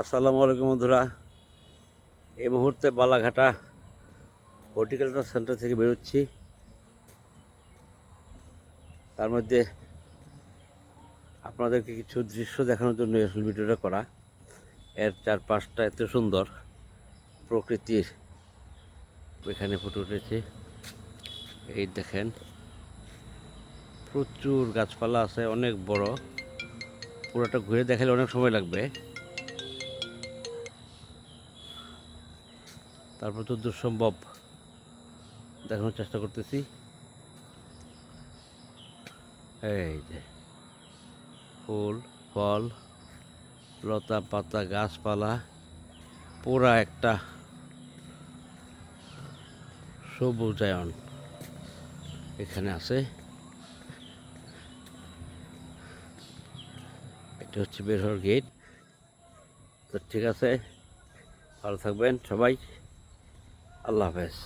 আসসালামু আলাইকুম বন্ধুরা। এই মুহূর্তে বালাঘাটা হর্টিকালচার সেন্টার থেকে বেরোচ্ছি। তার মধ্যে আপনাদেরকে কিছু দৃশ্য দেখানোর জন্য আসলে ভিডিওটা করা। এর চারপাশটা এত সুন্দর, প্রকৃতির। এখানে ফুটে উঠেছে। এই দেখেন, প্রচুর গাছপালা আছে, অনেক বড়। পুরোটা ঘুরে দেখালে অনেক সময় লাগবে। তারপর তো দুঃসম্ভব দেখানোর চেষ্টা করতেছি। এই যে, ফুল, ফল, লতা পাতা, গাছপালা, পুরা একটা সবুজায়ন এখানে আছে। এটা হচ্ছে বের হওয়ার গেট তো ঠিক আছে, ভালো থাকবেন সবাই। আল্লাহ হাফেজ।